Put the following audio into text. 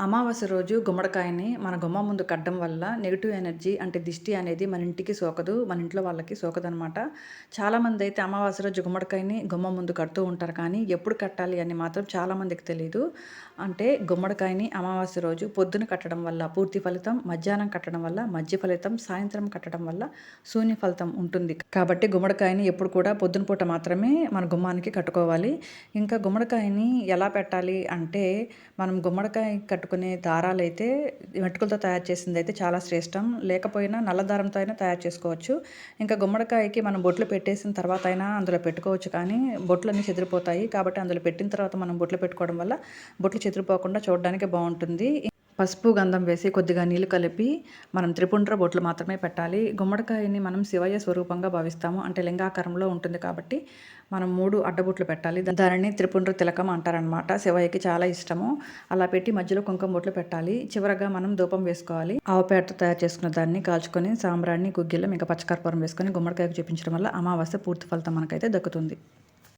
అమావాస్య రోజు గుమ్మడికాయని మన గుమ్మ ముందు కట్టడం వల్ల నెగిటివ్ ఎనర్జీ అంటే దిష్టి అనేది మన ఇంటికి సోకదు మన ఇంట్లో వాళ్ళకి సోకదనమాట చాలామంది అయితే అమావాస్య రోజు గుమ్మడికాయని గుమ్మ ముందు కడుతూ ఉంటారు కానీ ఎప్పుడు కట్టాలి అని మాత్రం చాలామందికి తెలియదు అంటే గుమ్మడికాయని అమావాస్య రోజు పొద్దున కట్టడం వల్ల పూర్తి ఫలితం మధ్యాహ్నం కట్టడం వల్ల మధ్య ఫలితం సాయంత్రం కట్టడం వల్ల శూన్య ఫలితం ఉంటుంది. కాబట్టి గుమ్మడికాయని ఎప్పుడు కూడా పొద్దున పూట మాత్రమే మన గుమ్మానికి కట్టుకోవాలి. ఇంకా గుమ్మడికాయని ఎలా పెట్టాలి అంటే మనం గుమ్మడికాయ కట్టు కట్టుకునే దారాలు అయితే వెంట్రుకలతో తయారు చేసింది అయితే చాలా శ్రేష్టం. లేకపోయినా నల్ల దారంతో అయినా తయారు చేసుకోవచ్చు. ఇంకా గుమ్మడికాయకి మనం బొట్లు పెట్టేసిన తర్వాత అయినా అందులో పెట్టుకోవచ్చు. కానీ బొట్లు అన్నీ చెదిరిపోతాయి. కాబట్టి అందులో పెట్టిన తర్వాత మనం బొట్లు పెట్టుకోవడం వల్ల బొట్లు చెదిరిపోకుండా చూడడానికి బాగుంటుంది. పసుపు గంధం వేసి కొద్దిగా నీళ్ళు కలిపి మనం త్రిపుండ్ర బొట్లు మాత్రమే పెట్టాలి. గుమ్మడికాయని మనం శివయ్య స్వరూపంగా భావిస్తాము. అంటే లింగాకారంలో ఉంటుంది కాబట్టి మనం మూడు అడ్డబొట్లు పెట్టాలి. దానిని త్రిపుండ్ర తిలకం అంటారనమాట శివయ్యకి చాలా ఇష్టము. అలా పెట్టి మధ్యలో కుంకుమ బొట్లు పెట్టాలి. చివరగా మనం ధూపం వేసుకోవాలి. ఆవుపేటతో తయారు చేసుకున్న దాన్ని కాల్చుకొని సాంబ్రాన్ని గుగ్గిలం ఇంకా పచ్చకర్పూరం వేసుకొని గుమ్మడికాయకు చూపించడం వల్ల అమావాస్య పూర్తి ఫలితం మనకైతే దక్కుతుంది.